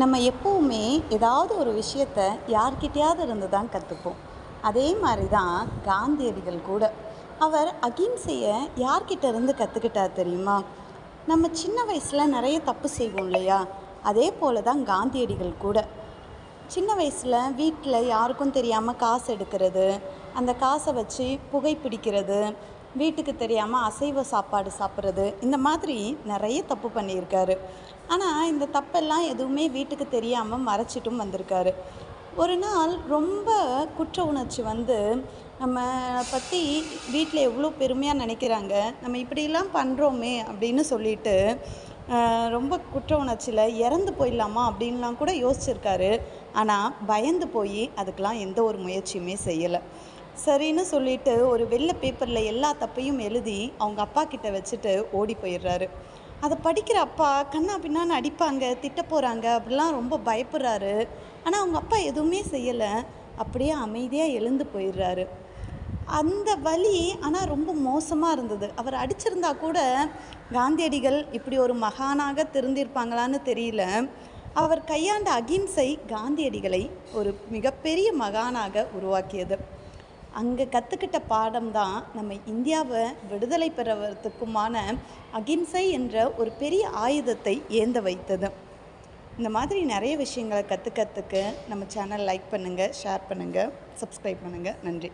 நம்ம எப்போவுமே ஏதாவது ஒரு விஷயத்த யார்கிட்டயாவது இருந்து தான் கற்றுப்போம் அதே மாதிரி தான் காந்தியடிகள் கூட. அவர் அகிம்சையை யார்கிட்ட இருந்து கற்றுக்கிட்டார் தெரியுமா? நம்ம சின்ன வயசில் நிறைய தப்பு செய்வோம் இல்லையா? அதே போல தான் காந்தியடிகள் கூட. சின்ன வயசில் வீட்டில் யாருக்கும் தெரியாமல் காசு எடுக்கிறது அந்த காசை வச்சு புகைப்பிடிக்கிறது வீட்டுக்கு தெரியாமல் அசைவ சாப்பாடு சாப்பிட்றது இந்த மாதிரி நிறைய தப்பு பண்ணியிருக்காரு. ஆனால் இந்த தப்பெல்லாம் எதுவுமே வீட்டுக்கு தெரியாமல் மறைச்சிட்டும் வந்திருக்காரு. ஒரு நாள் ரொம்ப குற்ற உணர்ச்சி வந்து நம்ம பற்றி வீட்டில் எவ்வளோ பெருமையாக நினைக்கிறாங்க நம்ம இப்படியெல்லாம் பண்ணுறோமே அப்படின்னு சொல்லிட்டு ரொம்ப குற்ற உணர்ச்சியில் இறந்து போயிடலாமா அப்படின்லாம் கூட யோசிச்சிருக்காரு. ஆனால் பயந்து போய் அதுக்கெலாம் எந்த ஒரு முயற்சியுமே செய்யலை. சரின்னு சொல்லிட்டு ஒரு வெள்ளை பேப்பரில் எல்லா தப்பையும் எழுதி அவங்க அப்பா கிட்ட வச்சுட்டு ஓடி போயிடுறாரு. அதை படிக்கிற அப்பா கண்ணா பின்னான்னு அடிப்பாங்க திட்ட போகிறாங்க அப்படிலாம் ரொம்ப பயப்படுறாரு. ஆனால் அவங்க அப்பா எதுவுமே செய்யலை. அப்படியே அமைதியாக எழுந்து போயிடுறாரு. அந்த வழி ஆனால் ரொம்ப மோசமாக இருந்தது. அவர் அடிச்சிருந்தா கூட காந்தியடிகள் இப்படி ஒரு மகானாக திருந்திருப்பாங்களான்னு தெரியல. அவர் கையாண்ட அகிம்சை காந்தியடிகளை ஒரு மிகப்பெரிய மகானாக உருவாக்கியது. அங்கே கற்றுக்கிட்ட பாடம் தான் நம்ம இந்தியாவை விடுதலை பெறவதுக்குமான அகிம்சை என்ற ஒரு பெரிய ஆயுதத்தை ஏந்த வைத்தது. இந்த மாதிரி நிறைய விஷயங்களை கற்றுக்கிறதுக்கு நம்ம சேனல் லைக் பண்ணுங்கள் ஷேர் பண்ணுங்கள் சப்ஸ்கிரைப் பண்ணுங்கள் நன்றி.